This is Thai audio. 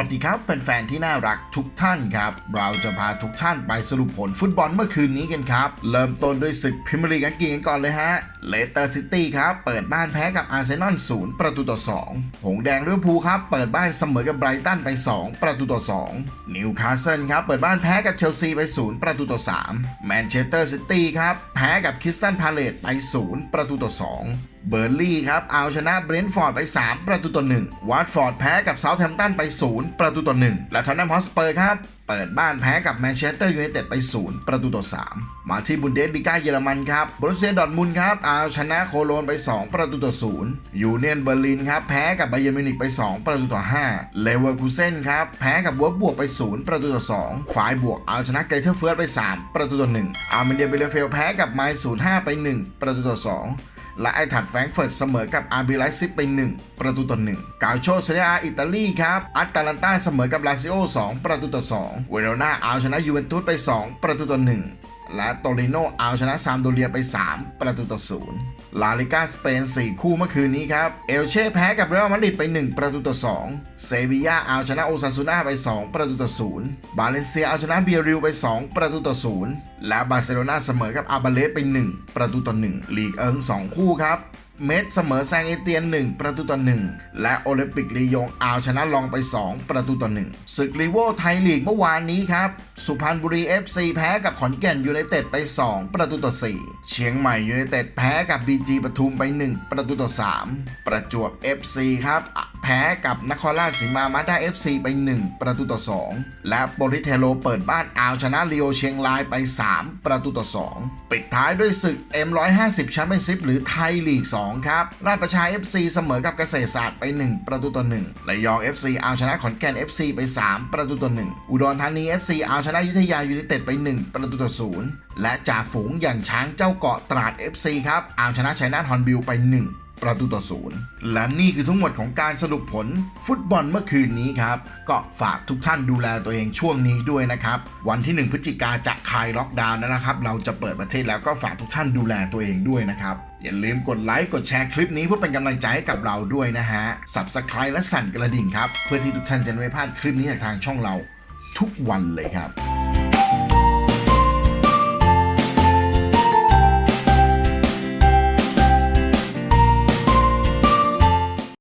วัสดีครับแฟนๆที่น่ารักทุกท่านครับ เราจะพาทุกท่านไปสรุปผลฟุตบอลเมื่อคืนนี้กันครับ เริ่มต้นด้วยศึกพรีเมียร์ลีกอังกฤษกันก่อนเลยฮะเลสเตอร์ซิตี้ครับ เปิดบ้านแพ้กับอาร์เซนอลศูนย์ประตูต่อ 2 หงแดงลิเวอร์พูลครับ เปิดบ้านเสมอกับไบรตันไป 2 ประตูต่อ 2 นิวคาสเซิลครับ เปิดบ้านแพ้กับเชลซีไป 0 ประตูต่อ 3 แมนเชสเตอร์ซิตี้ครับแพ้กับคิสตันพาเลตไป 0 ประตูต่อ 2 เบอร์ลี่ครับเอาชนะเบรนท์ฟอร์ดไป 3 ประตูต่อ 1 วัตฟอร์ดแพ้กับเซาท์แฮมป์ตันไป 0 ประตูต่อ 1 และทอนนัมฮอสเปอร์ครับ เปิดบ้านแพ้กับแมนเชสเตอร์ยูไนเต็ดไป 0 ประตูต่อ 3 มาที่บุนเดสลีกาเยอรมันครับบรูเซียดอร์มุนครับเอาชนะโคโลนไป 2 ประตูต่อ 0 ยูเนียนเบอร์ลินครับแพ้กับไบเยร์นมิวนิกไป 2 ประตูต่อ 5 เลเวอร์คูเซนครับแพ้กับวัวบวกไป 0 ประตูต่อ 2 ฝ่ายบวกเอาชนะไกเทอร์เฟิร์สไป 3 ประตูต่อ 1 อาร์เมเดียเบเลเฟลแพ้กับไมซ์05 ไป 1 ประตูต่อ 2 และไอถัดแฟรงเฟิร์ตเสมอกับอาร์บีไลซิปไป 1 ประตูต่อ1กาโชเซเนียอิตาลีครับอัตแลนต้าเสมอกับลาซิโอ2ประตูต่อ2เวโรนาเอาชนะยูเวนตุสไป 2 ประตูต่อ1 และโตริโนเอาชนะซามโดเรียไป 3 ประตูต่อ0ลาลิกาสเปน 4 คู่เมื่อคืนนี้ครับ เอลเช่แพ้กับเรอัลมาดริดไป 1 ประตูต่อ2เซบียาเอาชนะโอซาซูนาไป 2 ประตูต่อ0บาเลนเซียเอาชนะเบียริลไป 2 ประตูต่อ0และบาร์เซโลนาเสมอกับอาบาเลสไป 1 ประตูต่อ1ลีกเอิง2 คู่ครับ เมดเสมอแซงเอเตียน 1 ประตูต่อ 1 และโอลิมปิกลียงเอาชนะลองไป 2 ประตูต่อ 1 ศึกลีโวไทยลีกเมื่อวานนี้ครับ สุพรรณบุรี FC แพ้กับขอนแก่นยูไนเต็ดไป 2 ประตูต่อ 4 เชียงใหม่ยูไนเต็ดแพ้กับบีจีปทุมไป 1 ประตูต่อ 3 ประจวบ FC ครับ แพ้กับนครราชสีมามาด้า FC ไป 1 ประตูต่อ 2 และโปลิเทโลเปิดบ้านเอาชนะลีโอเชียงรายไป 3 ประตูต่อ 2 ปิดท้ายด้วยศึก M150 แชมเปี้ยนชิพหรือไทยลีก 2 ครับ ราชประชา FC เสมอกับเกษตรศาสตร์ไป 1 ประตูต่อ1ระยอง FC เอาชนะขอนแก่น FC ไป 3 ประตูต่อ 1 อุดรธานี FC เอาชนะยุธยายูไนเต็ดไป 1 ประตูต่อ 0 และจ่าฝูงอย่างช้างเจ้าเกาะตราด FC ครับเอาชนะชัยนาทฮอนบิลไป 1 ประตูต่อศูนย์และนี่คือทั้งหมดของการสรุปผลฟุตบอลเมื่อคืนนี้ครับ ก็ฝากทุกท่านดูแลตัวเองช่วงนี้ด้วยนะครับ วันที่ 1 พฤศจิกาจะคลายล็อกดาวน์นะครับ เราจะเปิดประเทศแล้วก็ฝากทุกท่านดูแลตัวเองด้วยนะครับอย่าลืมกดไลค์กดแชร์คลิปนี้เพื่อเป็นกำลังใจให้กับเราด้วยนะฮะ subscribe และสั่นกระดิ่งครับ เพื่อที่ทุกท่านจะไม่พลาดคลิปนี้จากทางช่องเราทุกวันเลยครับ